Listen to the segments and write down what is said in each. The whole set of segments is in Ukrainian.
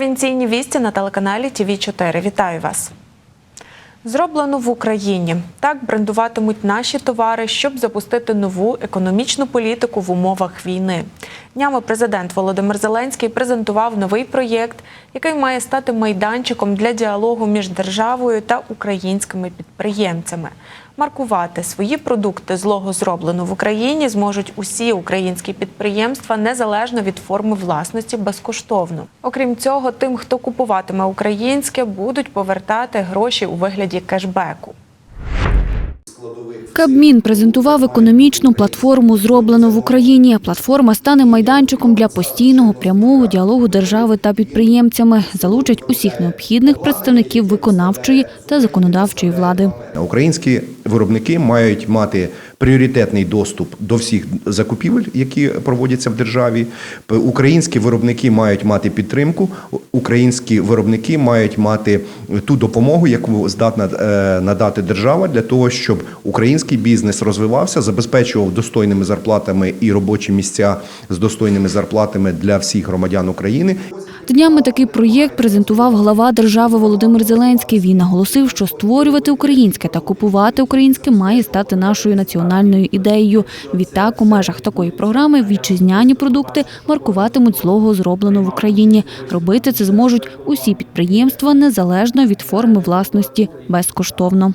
Провінційні вісті на телеканалі ТВ 4 Вітаю вас. Зроблено в Україні. Так брендуватимуть наші товари, щоб запустити нову економічну політику в умовах війни. Днями президент Володимир Зеленський презентував новий проєкт, який має стати майданчиком для діалогу між державою та українськими підприємцями. Маркувати свої продукти злого зроблено в Україні зможуть усі українські підприємства незалежно від форми власності безкоштовно. Окрім цього, тим, хто купуватиме українське, будуть повертати гроші у вигляді кешбеку. Кабмін презентував економічну платформу зроблену в Україні». Платформа стане майданчиком для постійного прямого діалогу держави та підприємцями, залучать усіх необхідних представників виконавчої та законодавчої влади. Українські виробники мають мати пріоритетний доступ до всіх закупівель, які проводяться в державі. Українські виробники мають мати підтримку. Українські виробники мають мати ту допомогу, яку здатна е, надати держава для того, щоб український бізнес розвивався, забезпечував достойними зарплатами і робочі місця з достойними зарплатами для всіх громадян України. Днями такий проєкт презентував глава держави Володимир Зеленський. Він наголосив, що створювати українське та купувати українське має стати нашою національною ідеєю. Відтак, у межах такої програми вітчизняні продукти маркуватимуть злого зроблено в Україні. Робити це зможуть усі підприємства незалежно від форми власності безкоштовно.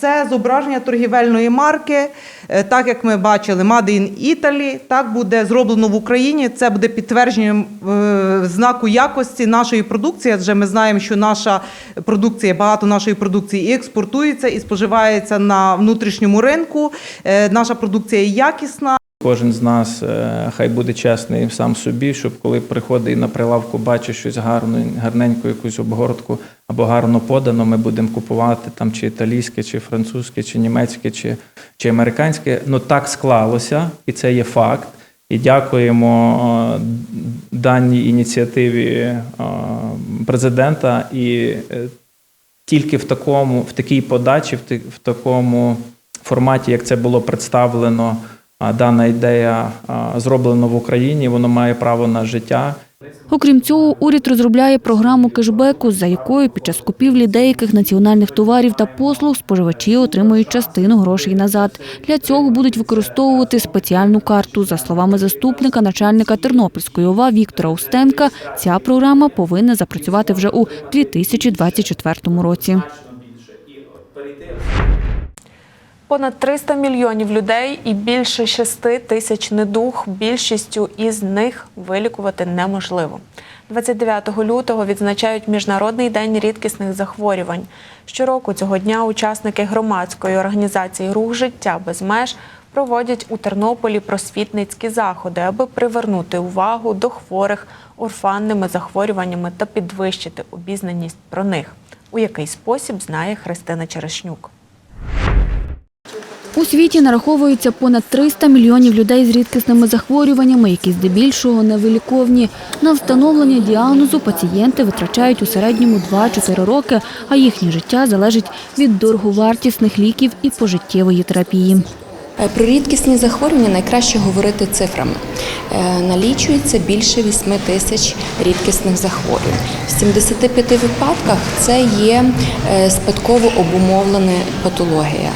Це зображення торгівельної марки, Е, так як ми бачили, Made in Italy, так буде зроблено в Україні. Це буде підтвердженням е, знаку якості нашої продукції. Адже ми знаємо, що наша продукція, багато нашої продукції і експортується, і споживається на внутрішньому ринку. Е, Наша продукція якісна. Кожен з нас е, хай буде чесний сам собі, щоб коли приходить на прилавку бачить щось гарне, гарненьку якусь обгортку або гарно подано, ми будемо купувати там чи італійське, чи французьке, чи німецьке, чи, чи американське. Ну так склалося, і це є факт. І дякуємо е, даній ініціативі е, президента і тільки в такому, в такій подачі, в, такому форматі, як це було представлено, дана ідея зроблена в Україні, воно має право на життя. Окрім цього, уряд розробляє програму кешбеку, за якою під час купівлі деяких національних товарів та послуг споживачі отримують частину грошей назад. Для цього будуть використовувати спеціальну карту. За словами заступника начальника Тернопільської ОВА Віктора Устенка, ця програма повинна запрацювати вже у 2024 році. Понад 300 мільйонів людей і більше 6 тисяч недуг. Більшістю із них вилікувати неможливо. 29 лютого відзначають Міжнародний день рідкісних захворювань. Щороку цього дня учасники громадської організації Рух життя без меж проводять у Тернополі просвітницькі заходи, аби привернути увагу до хворих орфанними захворюваннями та підвищити обізнаність про них. У який спосіб знає Христина Черешнюк. У світі нараховується понад 300 мільйонів людей з рідкісними захворюваннями, які здебільшого невиліковні. На встановлення діагнозу пацієнти витрачають у середньому 2-4 роки, а їхнє життя залежить від дороговартісних ліків і пожиттєвої терапії. Е, Про рідкісні захворювання найкраще говорити цифрами. Е, Налічується більше 8 тисяч рідкісних захворювань. В 75 випадках це є е, спадково обумовлена патологія.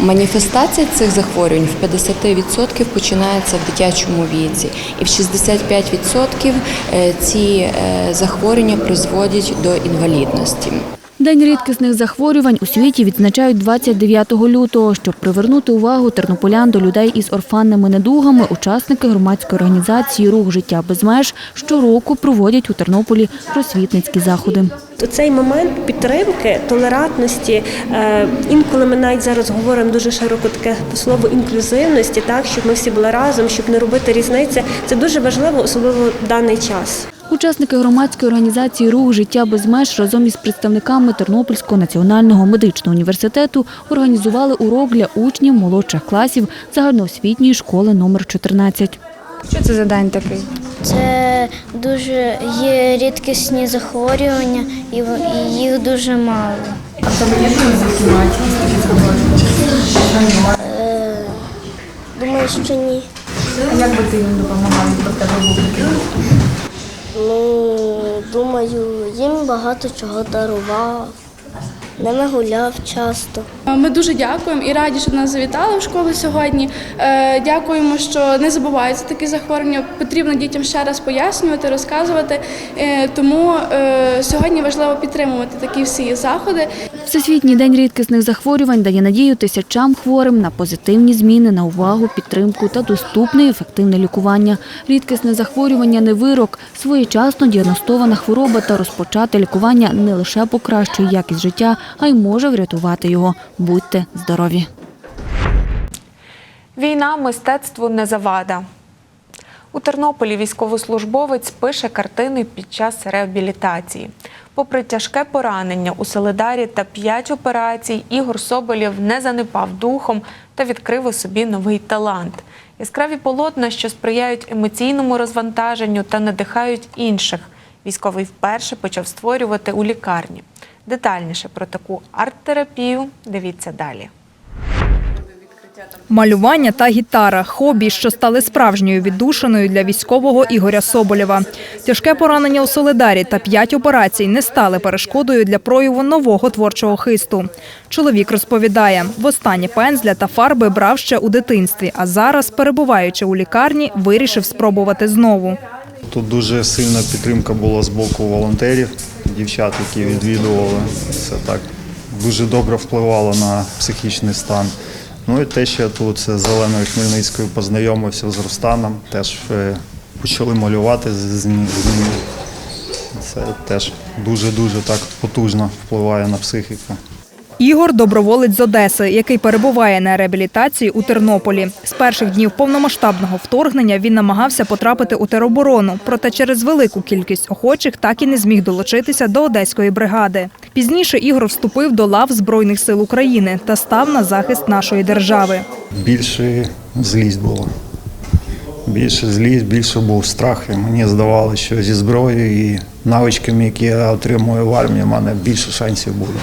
Маніфестація цих захворювань в 50% починається в дитячому віці, і в 65% е, ці захворювання призводять до інвалідності. День рідкісних захворювань у світі відзначають 29 лютого. Щоб привернути увагу тернополян до людей із орфанними недугами, учасники громадської організації Рух життя без меж щороку проводять у Тернополі просвітницькі заходи. Цей момент підтримки, толерантності, е, інколи ми навіть зараз говоримо дуже широко таке слово інклюзивності, так щоб ми всі були разом, щоб не робити різниці. Це дуже важливо, особливо в даний час. Учасники громадської організації Рух життя без меж разом із представниками Тернопільського національного медичного університету організували урок для учнів молодших класів загальноосвітньої школи номер 14. Що це за день такий? Це дуже є рідкісні захворювання, і в- їх дуже мало. А тебе є Е, Думаю, що ні. А як би ти їм допомагав, в тебе був такий? Ну думаю, їм багато чого дарував. Ними гуляв часто. Ми дуже дякуємо і раді, що нас завітали в школу сьогодні. Е, Дякуємо, що не забуваються такі захворювання. Потрібно дітям ще раз пояснювати, розказувати. Е, Тому е, сьогодні важливо підтримувати такі всі заходи. Всесвітній день рідкісних захворювань дає надію тисячам хворим на позитивні зміни, на увагу, підтримку та доступне ефективне лікування. Рідкісне захворювання не вирок. Своєчасно діагностована хвороба та розпочати лікування не лише покращує якість життя, а й може врятувати його. Будьте здорові! Війна мистецтву не завада. У Тернополі військовослужбовець пише картини під час реабілітації. Попри тяжке поранення у Солидарі та п'ять операцій, Ігор Соболєв не занепав духом та відкрив у собі новий талант. Яскраві полотна, що сприяють емоційному розвантаженню та надихають інших. Військовий вперше почав створювати у лікарні. Детальніше про таку арт-терапію дивіться далі. Малювання та гітара хобі, що стали справжньою віддушиною для військового Ігоря Соболєва. Тяжке поранення у Солидарі та п'ять операцій не стали перешкодою для прояву нового творчого хисту. Чоловік розповідає, востаннє пензля та фарби брав ще у дитинстві, а зараз, перебуваючи у лікарні, вирішив спробувати знову. Тут дуже сильна підтримка була з боку волонтерів, дівчат, які відвідували. Це так дуже добре впливало на психічний стан. Ну і те, що я тут з Зеленою Хмельницькою познайомився з Рустаном, теж е, почали малювати з ним. Це теж дуже-дуже так потужно впливає на психіку. Ігор доброволець з Одеси, який перебуває на реабілітації у Тернополі. З перших днів повномасштабного вторгнення він намагався потрапити у тероборону, проте через велику кількість охочих так і не зміг долучитися до одеської бригади. Пізніше Ігор вступив до лав Збройних сил України та став на захист нашої держави. Більше злість було. Більше злість, більше був страх. Мені здавалося, що зі зброєю і навичками, які я отримую в армії, в мене більше шансів буде.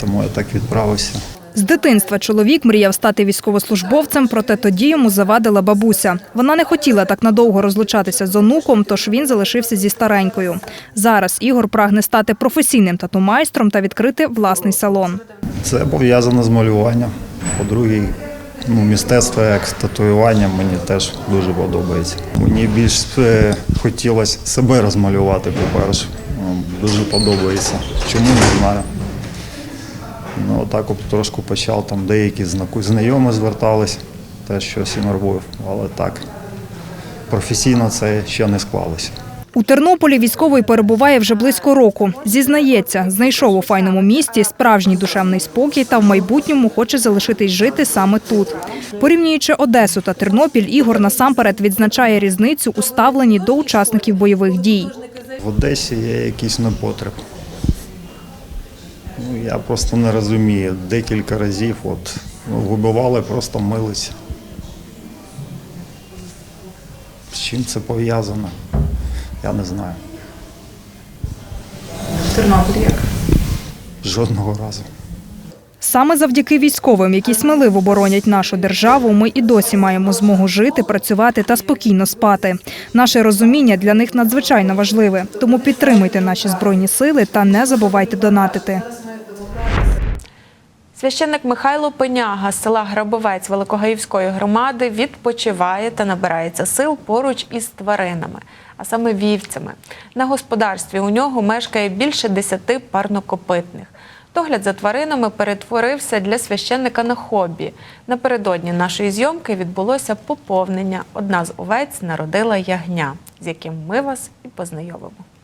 Тому я так відправився. З дитинства чоловік мріяв стати військовослужбовцем, проте тоді йому завадила бабуся. Вона не хотіла так надовго розлучатися з онуком, тож він залишився зі старенькою. Зараз Ігор прагне стати професійним тату-майстром та відкрити власний салон. Це пов'язано з малюванням. По-друге, ну, мистецтво як татуювання мені теж дуже подобається. Мені більш е, хотілося себе розмалювати, по-перше. Ну, Дуже подобається. Чому не знаю. Ну, так от трошки почав, там деякі знайомі звертались, теж щось їм робив, але так. Професійно це ще не склалося. У Тернополі військовий перебуває вже близько року. Зізнається, знайшов у файному місті справжній душевний спокій та в майбутньому хоче залишитись жити саме тут. Порівнюючи Одесу та Тернопіль, Ігор насамперед відзначає різницю у ставленні до учасників бойових дій. В Одесі є якийсь непотреб. Я просто не розумію. Декілька разів от, ну, вибивали, просто милися. З чим це пов'язано? Я не знаю. Тернопіль як? Жодного разу. Саме завдяки військовим, які сміливо боронять нашу державу, ми і досі маємо змогу жити, працювати та спокійно спати. Наше розуміння для них надзвичайно важливе. Тому підтримуйте наші збройні сили та не забувайте донатити. Священник Михайло Пеняга з села Грабовець Великогаївської громади відпочиває та набирається сил поруч із тваринами, а саме вівцями. На господарстві у нього мешкає більше десяти парнокопитних. Догляд за тваринами перетворився для священника на хобі. Напередодні нашої зйомки відбулося поповнення. Одна з овець народила ягня, з яким ми вас і познайомимо.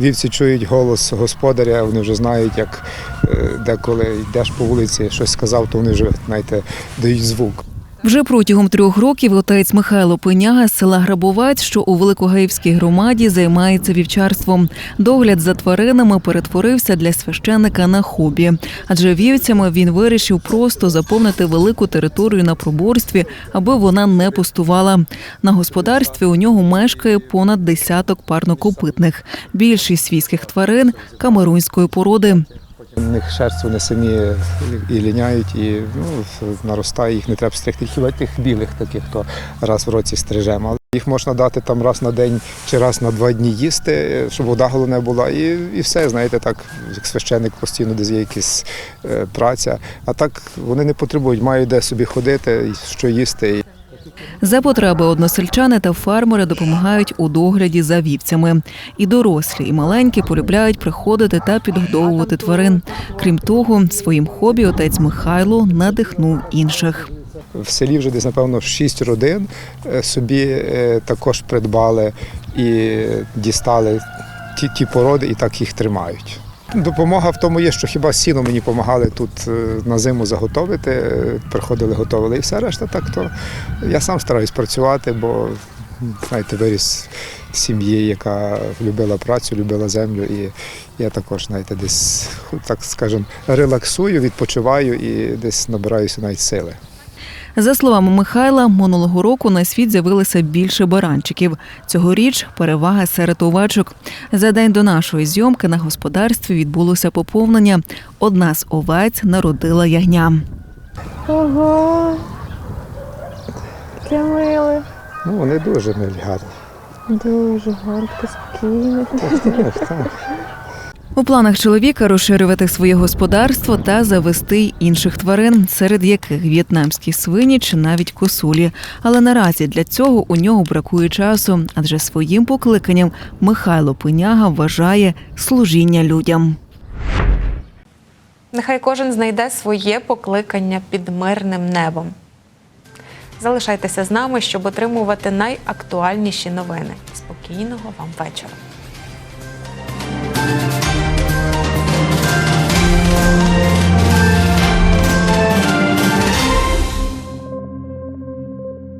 Вівці чують голос господаря, вони вже знають, як е, деколи йдеш по вулиці, щось сказав, то вони вже знаєте, дають звук. Вже протягом трьох років отець Михайло Пеняга з села Грабовець, що у Великогаївській громаді, займається вівчарством. Догляд за тваринами перетворився для священника на хобі. Адже вівцями він вирішив просто заповнити велику територію на проборстві, аби вона не пустувала. На господарстві у нього мешкає понад десяток парнокопитних. Більшість свійських тварин камерунської породи. У них шерсть вони самі і ліняють, і ну, наростає, їх не треба стригти. Хіба тих білих таких, то раз в році стрижемо. Їх можна дати там раз на день чи раз на два дні їсти, щоб вода головне була. І, і все, знаєте, так, як священник постійно десь є якась е, праця. А так вони не потребують, мають де собі ходити, що їсти. За потреби односельчани та фермери допомагають у догляді за вівцями. І дорослі, і маленькі полюбляють приходити та підгодовувати тварин. Крім того, своїм хобі отець Михайло надихнув інших. В селі вже десь, напевно, шість родин е, собі е, також придбали і дістали ті, ті породи і так їх тримають. Допомога в тому є, що хіба сіно мені допомагали тут е, на зиму заготовити, е, приходили, готували і все решта. Так то я сам стараюсь працювати, бо знаєте, виріс сім'ї, яка любила працю, любила землю. І я також, знаєте, десь так скажемо, релаксую, відпочиваю і десь набираюся навіть сили. За словами Михайла, минулого року на світ з'явилося більше баранчиків. Цьогоріч перевага серед овечок. За день до нашої зйомки на господарстві відбулося поповнення. Одна з овець народила ягня. Ого, таке миле. Ну, вони дуже милі, гарні. Дуже гарно, спокійно. У планах чоловіка розширювати своє господарство та завести інших тварин, серед яких в'єтнамські свині чи навіть косулі. Але наразі для цього у нього бракує часу, адже своїм покликанням Михайло Пиняга вважає служіння людям. Нехай кожен знайде своє покликання під мирним небом. Залишайтеся з нами, щоб отримувати найактуальніші новини. Спокійного вам вечора.